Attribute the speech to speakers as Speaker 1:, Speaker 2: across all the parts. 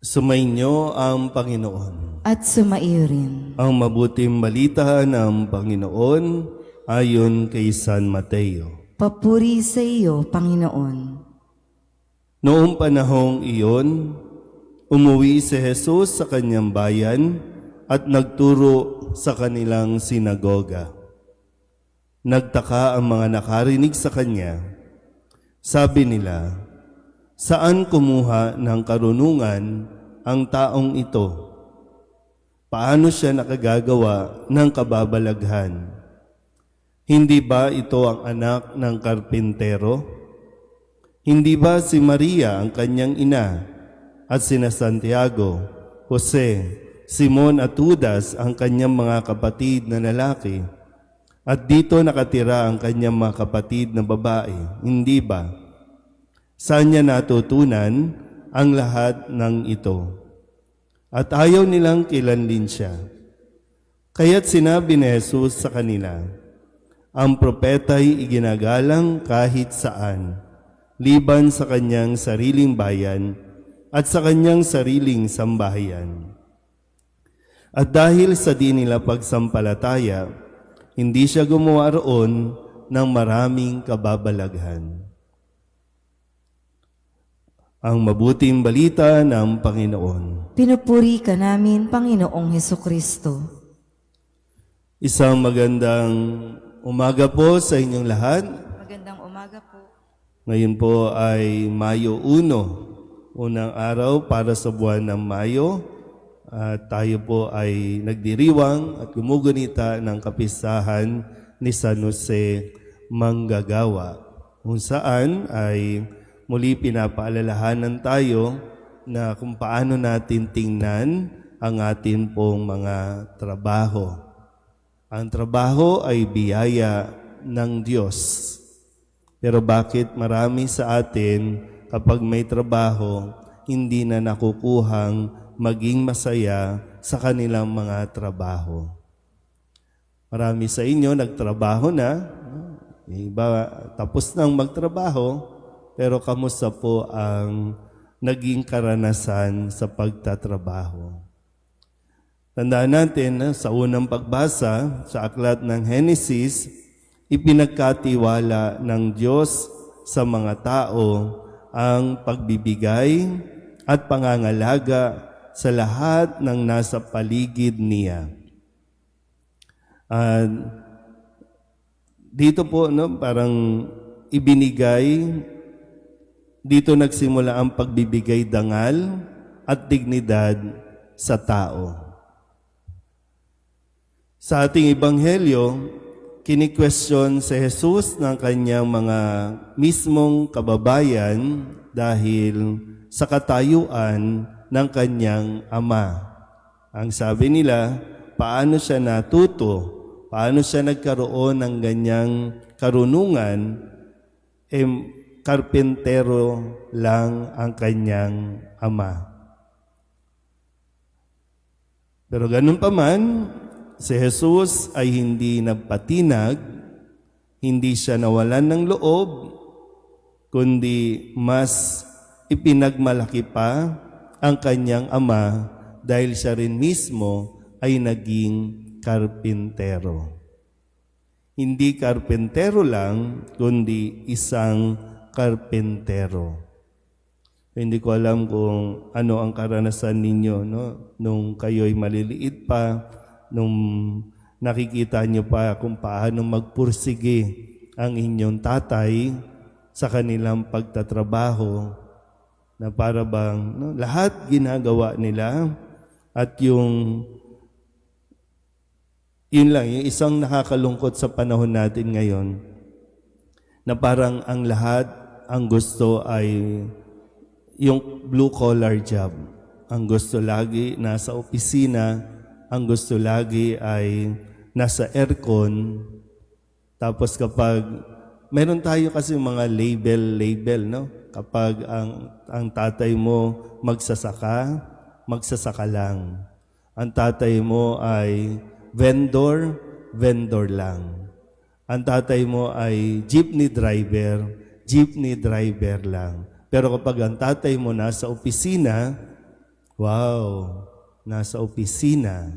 Speaker 1: Sumainyo ang Panginoon.
Speaker 2: at sumaiyo rin.
Speaker 1: Ang mabuting balita ng Panginoon ayon kay San Mateo.
Speaker 2: Papuri sa iyo, Panginoon.
Speaker 1: Noong panahong iyon, umuwi si Jesus sa kanyang bayan at nagturo sa kanilang sinagoga. Nagtaka ang mga nakarinig sa kanya. Sabi nila, Saan kumuha ng karunungan ang taong ito? Paano siya nakagagawa ng kababalaghan? Hindi ba ito ang anak ng karpintero? Hindi ba si Maria ang kanyang ina at sina Santiago, Jose, Simon at Judas ang kanyang mga kapatid na lalaki? At dito nakatira ang kanyang mga kapatid na babae, hindi ba? Saan niya natutunan ang lahat ng ito? At ayaw nilang kilanlin siya. Kaya't sinabi ni Jesus sa kanila, ang propeta'y iginagalang kahit saan, liban sa kanyang sariling bayan at sa kanyang sariling sambahayan. At dahil sa di nila pagsampalataya, hindi siya gumawa roon ng maraming kababalaghan. Ang mabuting balita ng Panginoon.
Speaker 2: Pinupuri ka namin, Panginoong Heso Kristo.
Speaker 1: Isang magandang umaga po sa inyong lahat.
Speaker 2: Magandang umaga po.
Speaker 1: Ngayon po ay Mayo 1, unang araw para sa buwan ng Mayo. At tayo po ay nagdiriwang at gumugunita ng kapistahan ni San Jose Manggagawa kung saan ay muli pinapaalalahanan tayo na kung paano natin tingnan ang atin pong mga trabaho. Ang trabaho ay biyaya ng Diyos. Pero bakit marami sa atin kapag may trabaho, hindi na nakukuhang maging masaya sa kanilang mga trabaho? Marami sa inyo nagtrabaho na, iba tapos nang magtrabaho, pero kamusta po ang naging karanasan sa pagtatrabaho? Tandaan natin na sa unang pagbasa sa aklat ng Henesis, ipinagkatiwala ng Diyos sa mga tao ang pagbibigay at pangangalaga sa lahat ng nasa paligid niya. At dito po no parang ibinigay dito nagsimula ang pagbibigay dangal at dignidad sa tao. Sa ating ebanghelyo, kini-question si Jesus ng kanyang mga mismong kababayan dahil sa katayuan ng kanyang ama. Ang sabi nila, paano siya natuto? Paano siya nagkaroon ng ganyang karunungan? Eh, karpentero lang ang kanyang ama. Pero ganun pa man, si Jesus ay hindi nagpatinag, hindi siya nawalan ng loob, kundi mas ipinagmalaki pa ang kanyang ama dahil siya rin mismo ay naging karpintero. Hindi karpentero lang, kundi isang karpentero. Hindi ko alam kung ano ang karanasan ninyo no nung kayo'y maliliit pa, nung nakikita niyo pa kung paano magpursige ang inyong tatay sa kanilang pagtatrabaho na para bang no, lahat ginagawa nila at yung yun lang, yung isang nakakalungkot sa panahon natin ngayon na parang ang lahat ang gusto ay yung blue collar job. Ang gusto lagi nasa opisina, ang gusto lagi ay nasa aircon. Tapos kapag meron tayo kasi mga label label no. Kapag ang ang tatay mo magsasaka, magsasaka lang. Ang tatay mo ay vendor, vendor lang. Ang tatay mo ay jeepney driver, jeepney driver lang. Pero kapag ang tatay mo nasa opisina, Wow, nasa opisina.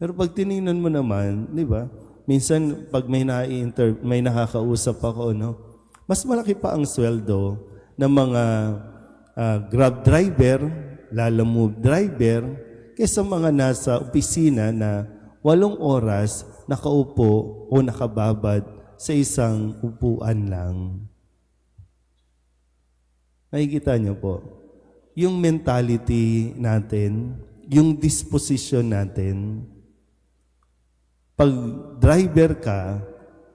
Speaker 1: Pero pag tiningnan mo naman, di ba? Minsan pag may na-inter may nakakausap ako, no? Mas malaki pa ang sweldo ng mga ah, Grab driver, Lalamove driver, kaysa mga nasa opisina na walong oras nakaupo o nakababad sa isang upuan lang. Nakikita niyo po, yung mentality natin, yung disposition natin, pag driver ka,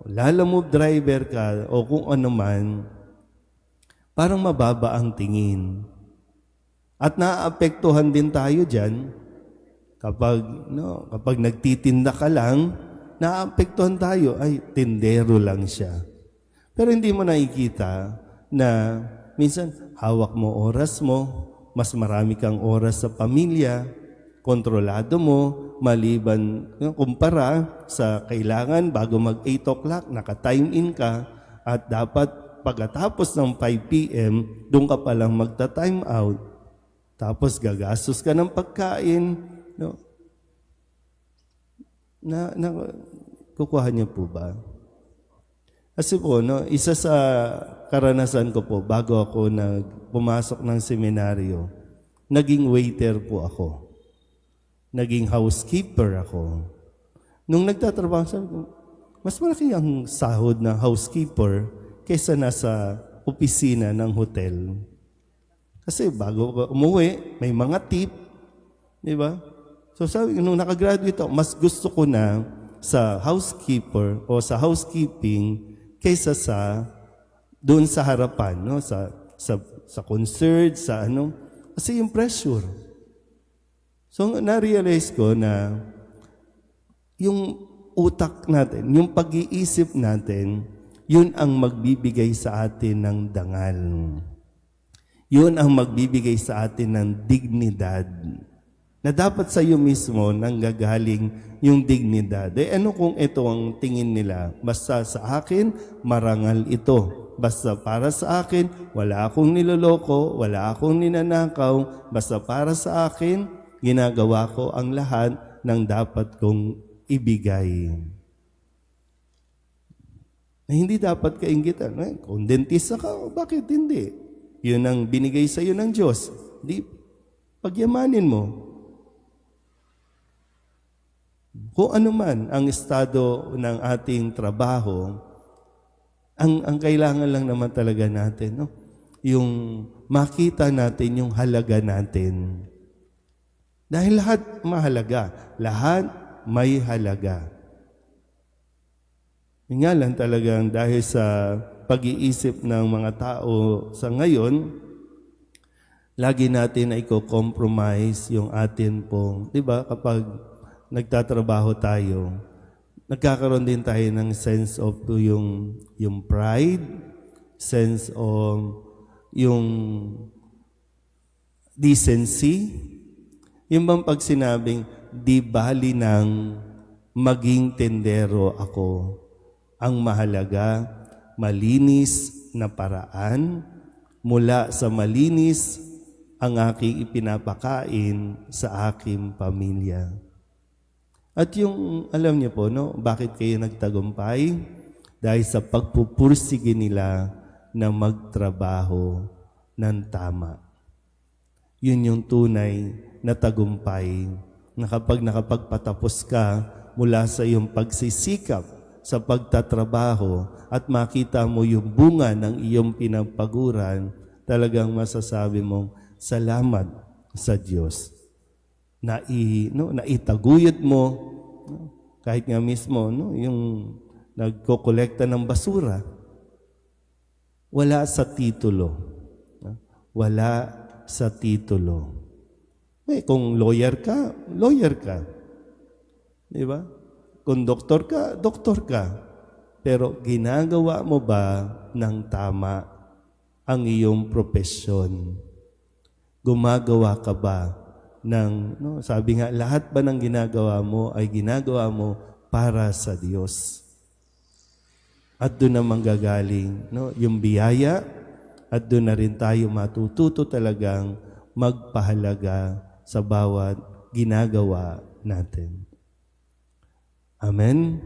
Speaker 1: lalamove driver ka, o kung ano man, parang mababa ang tingin. At naapektuhan din tayo dyan, kapag, no, kapag nagtitinda ka lang, naapektuhan tayo, ay, tindero lang siya. Pero hindi mo nakikita na minsan hawak mo oras mo, mas marami kang oras sa pamilya, kontrolado mo, maliban kumpara sa kailangan bago mag 8 o'clock, naka-time in ka, at dapat pagkatapos ng 5 p.m., doon ka palang magta-time out. Tapos gagastos ka ng pagkain. No? Na, na, kukuha niyo po ba? Kasi po, no, isa sa karanasan ko po, bago ako nag pumasok ng seminaryo, naging waiter po ako. Naging housekeeper ako. Nung nagtatrabaho, sabi ko, mas malaki ang sahod ng housekeeper kaysa nasa opisina ng hotel. Kasi bago umuwi, may mga tip. Di ba? So sabi, nung nakagraduate ako, mas gusto ko na sa housekeeper o sa housekeeping kaysa sa doon sa harapan, no? Sa, sa, sa concert, sa ano. Kasi yung pressure. So na-realize ko na yung utak natin, yung pag-iisip natin, yun ang magbibigay sa atin ng dangal. Yun ang magbibigay sa atin ng dignidad. Na dapat sa iyo mismo nanggagaling yung dignidad. Eh ano kung ito ang tingin nila? Basta sa akin, marangal ito. Basta para sa akin, wala akong niloloko, wala akong ninanakaw. Basta para sa akin, ginagawa ko ang lahat ng dapat kong ibigay. Na hindi dapat kaingitan. Eh, kung dentista ka, bakit hindi? Yun ang binigay sa iyo ng Diyos. Di, pagyamanin mo. Kung ano man ang estado ng ating trabaho, ang, ang kailangan lang naman talaga natin, no? yung makita natin yung halaga natin. Dahil lahat mahalaga. Lahat may halaga. Yun nga lang talagang dahil sa pag-iisip ng mga tao sa ngayon, lagi natin ay compromise yung atin pong, di ba, kapag nagtatrabaho tayo, nagkakaroon din tayo ng sense of yung, yung pride, sense of yung decency, yung bang pag sinabing, di bali ng maging tendero ako. Ang mahalaga, malinis na paraan, mula sa malinis ang aking ipinapakain sa aking pamilya. At yung, alam niyo po, no, bakit kayo nagtagumpay? Dahil sa pagpupursige nila na magtrabaho ng tama. Yun yung tunay na tagumpay na kapag nakapagpatapos ka mula sa iyong pagsisikap sa pagtatrabaho at makita mo yung bunga ng iyong pinagpaguran, talagang masasabi mong salamat sa Diyos. Na, i, no, na itaguyod mo, no, kahit nga mismo, no, yung nagkokolekta ng basura, wala sa titulo. no? Wala sa titulo. Eh, kung lawyer ka, lawyer ka. Di ba? Kung doktor ka, doktor ka. Pero ginagawa mo ba ng tama ang iyong profesyon? Gumagawa ka ba ng, no, sabi nga, lahat ba ng ginagawa mo ay ginagawa mo para sa Diyos? At doon na manggagaling no, yung biyaya at doon na rin tayo matututo talagang magpahalaga sa bawat ginagawa natin. Amen?